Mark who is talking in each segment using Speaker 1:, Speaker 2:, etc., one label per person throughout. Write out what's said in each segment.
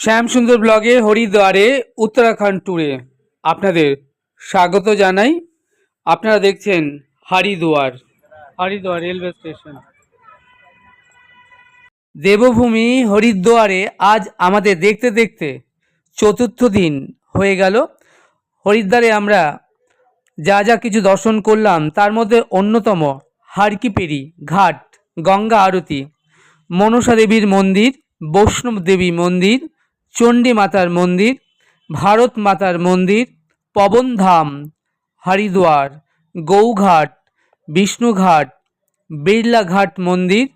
Speaker 1: শ্যামসুন্দর ব্লগে হরিদ্বারে উত্তরাখণ্ড ট্যুরে আপনাদের স্বাগত জানাই। আপনারা দেখছেন হরিদ্বার হরিদ্বার রেলওয়ে স্টেশন। দেবভূমি হরিদ্বারে আজ আমাদের দেখতে দেখতে চতুর্থ দিন হয়ে গেল। হরিদ্বারে আমরা যা যা কিছু দর্শন করলাম, তার মধ্যে অন্যতম হারকিপেরি ঘাট, গঙ্গা আরতি, মনসা দেবীর মন্দির, বৈষ্ণব দেবী মন্দির চণ্ডী মাতার মন্দির ভারত মাতার মন্দির, পবনধাম, হরিদ্বার, গৌঘাট, বিষ্ণুঘাট বিড়লা ঘাট মন্দির,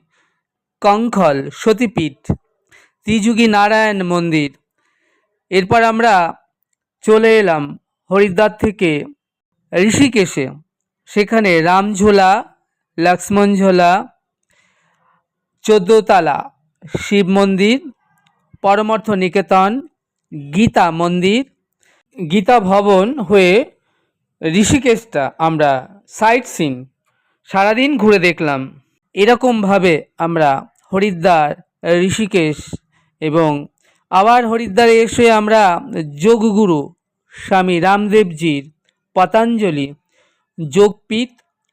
Speaker 1: কঙ্খল, সতীপীঠ, ত্রিযুগী নারায়ণ মন্দির। এরপর আমরা চলে এলাম হরিদ্বার থেকে ঋষিকেশে। সেখানে রামঝোলা, লক্ষ্মণঝোলা, চোদ্দোতলা শিব মন্দির পরমার্থ নিকেতন, গীতা মন্দির, গীতা ভবন হয়ে ঋষিকেশটা আমরা সাইট সিন সারাদিন ঘুরে দেখলাম। এরকমভাবে আমরা হরিদ্বার, ঋষিকেশ এবং আবার হরিদ্বারে এসে আমরা যোগগুরু স্বামী রামদেবজির পতঞ্জলি, যোগপীঠ,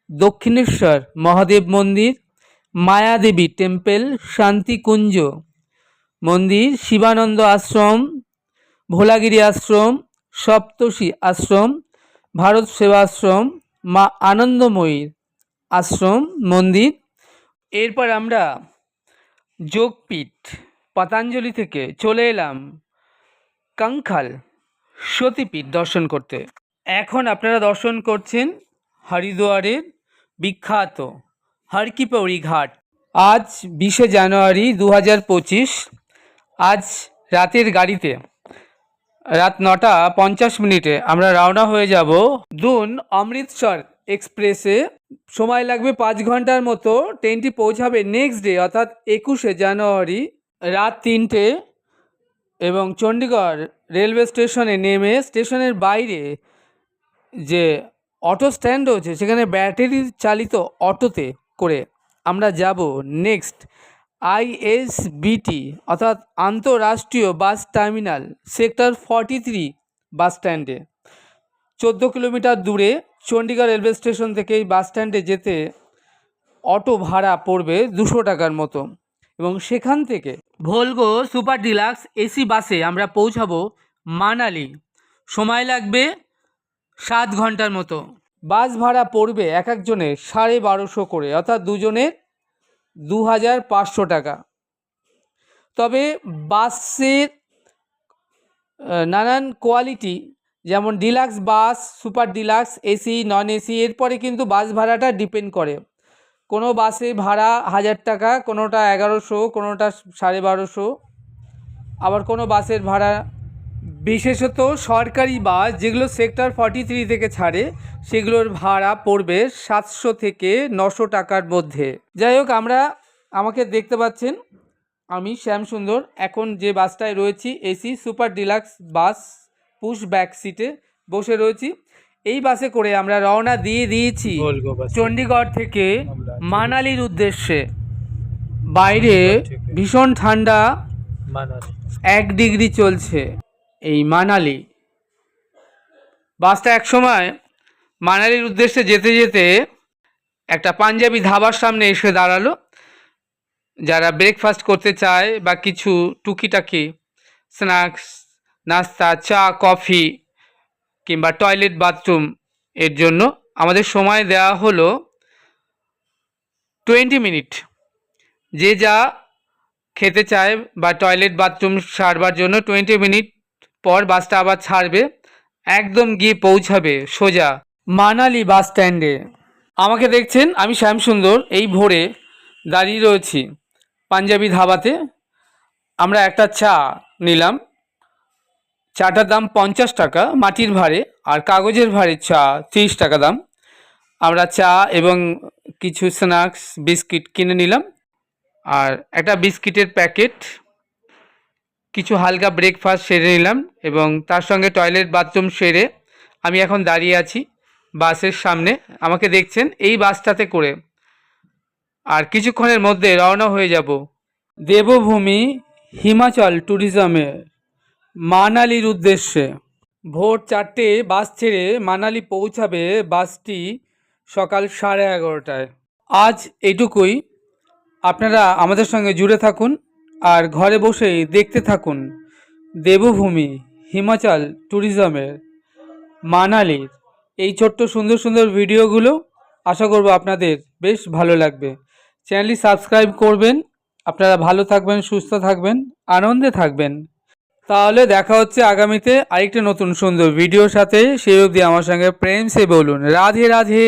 Speaker 1: দক্ষিণেশ্বর মহাদেব মন্দির, মায়াদেবী টেম্পল, শান্তিকুঞ্জ মন্দির, শিবানন্দ আশ্রম, ভোলাগিরি আশ্রম, সপ্তর্ষি আশ্রম, ভারত সেবা আশ্রম, মা আনন্দময়ীর আশ্রম, মন্দির। এরপর আমরা যোগপীঠ, পতঞ্জলি থেকে চলে এলাম কঙ্খাল সতীপীঠ দর্শন করতে। এখন আপনারা দর্শন করছেন হরিদ্বারের বিখ্যাত হরকিপৌরি ঘাট। আজ বিশে জানুয়ারি দু হাজার পঁচিশ আজ রাতের গাড়িতে। রাত নটা পঞ্চাশ মিনিটে আমরা রওনা হয়ে যাব দুন অমৃতসর এক্সপ্রেসে। সময় লাগবে পাঁচ ঘণ্টার মতো, ট্রেনটি পৌঁছাবে নেক্সট ডে অর্থাৎ একুশে জানুয়ারি রাত তিনটে। এবং চণ্ডীগড় রেলওয়ে স্টেশনে নেমে স্টেশনের বাইরে যে অটো স্ট্যান্ড রয়েছে, সেখানে ব্যাটারি চালিত অটোতে করে আমরা যাব নেক্সট আইএসবিটি, অর্থাৎ আন্তঃরাষ্ট্রীয় bus terminal, sector forty three bus স্ট্যান্ডে। চোদ্দ কিলোমিটার দূরে চণ্ডীগড় রেলওয়ে স্টেশন থেকে এই বাস স্ট্যান্ডে যেতে অটো ভাড়া পড়বে দুশো টাকার মতো এবং সেখান থেকে ভোলগো সুপার ডিলাক্স এসি বাসে আমরা পৌঁছাবো মানালি। সময় লাগবে সাত ঘণ্টার মতো। বাস ভাড়া পড়বে এক একজনের সাড়ে বারোশো করে, অর্থাৎ দুজনের দু হাজার পাঁচশো টাকা। তবে বাসের নানান কোয়ালিটি, যেমন deluxe bus, super deluxe, AC, non AC, এরপরে কিন্তু বাস ভাড়াটা ডিপেন্ড করে। কোনো বাসে ভাড়া হাজার টাকা, কোনোটা এগারোশো, কোনোটা সাড়ে বারোশো। আবার কোনো বাসের ভাড়া বিশেষত সরকারি বাস যেগুলো সেক্টর ফর্টি থ্রি থেকে ছাড়ে সেগুলোর ভাড়া পড়বে সাতশো থেকে নশো টাকার মধ্যে। যাই হোক আমরা আমাকে দেখতে পাচ্ছেন আমি শ্যামসুন্দর। এখন যে বাসটায় রয়েছি AC super deluxe bus push back সিটে বসে রয়েছি। এই বাসে করে আমরা রওনা দিয়ে দিয়েছি চণ্ডীগড় থেকে মানালির উদ্দেশ্যে। বাইরে ভীষণ ঠান্ডা এক ডিগ্রি চলছে। এই মানালি। বাসটা একসময় মানালির উদ্দেশ্যে যেতে যেতে একটা পাঞ্জাবি ধাবার সামনে এসে দাঁড়াল। যারা ব্রেকফাস্ট করতে চায় বা কিছু টুকিটাকি স্ন্যাক্স নাস্তা, চা, কফি কিংবা টয়লেট বাথরুম এর জন্য আমাদের সময় দেওয়া হলো টোয়েন্টি মিনিট যে যা খেতে চায় বা টয়লেট বাথরুম সারবার জন্য টোয়েন্টি মিনিট পর বাসটা আবার ছাড়বে। একদম গিয়ে পৌঁছাবে, সোজা। মানালি বাস স্ট্যান্ডে। আমাকে দেখছেন, আমি শ্যামসুন্দর, এই ভোরে দাঁড়িয়ে রয়েছি পাঞ্জাবি ধাবাতে। আমরা একটা চা নিলাম। চাটার দাম পঞ্চাশ টাকা, মাটির ভাড়ে, আর কাগজের ভাড়ে চা তিরিশ টাকা দাম। আমরা চা এবং কিছু স্ন্যাক্স, বিস্কিট কিনে নিলাম। আর একটা বিস্কিটের প্যাকেট কিছু হালকা ব্রেকফাস্ট সেরে নিলাম এবং তার সঙ্গে টয়লেট বাথরুম সেরে আমি এখন দাঁড়িয়ে আছি বাসের সামনে। আমাকে দেখছেন, এই বাসটাতে করে। আর কিছুক্ষণের মধ্যে রওনা হয়ে যাব দেবভূমি হিমাচল ট্যুরিজমে মানালির উদ্দেশ্যে। ভোর চারটে বাস ছেড়ে মানালি পৌঁছাবে বাসটি সকাল সাড়ে এগারোটায়। আজ এইটুকুই আপনারা আমাদের সঙ্গে জুড়ে থাকুন। আর ঘরে বসেই দেখতে থাকুন দেবভূমি, হিমাচল ট্যুরিজমের মানালির। এই ছোট্ট সুন্দর সুন্দর ভিডিওগুলো আশা করব আপনাদের বেশ ভালো লাগবে। চ্যানেলটি সাবস্ক্রাইব করবেন, আপনারা ভালো থাকবেন, সুস্থ থাকবেন, আনন্দে থাকবেন। তাহলে দেখা হচ্ছে আগামীতে আরেকটা নতুন সুন্দর ভিডিওর সাথে। সেই অবধি আমার সঙ্গে প্রেম সে বলুন। রাধে রাধে।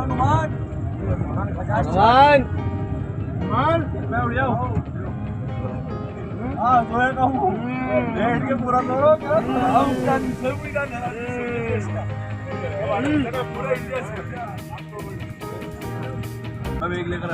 Speaker 2: Hनुमान हनुमान मैं उड़ जाऊँ हाँ जो है कहूँ बैठ के पूरा करो हम क्या दूसरे पूरी का पूरा इंडिया से हम एक लेकर आ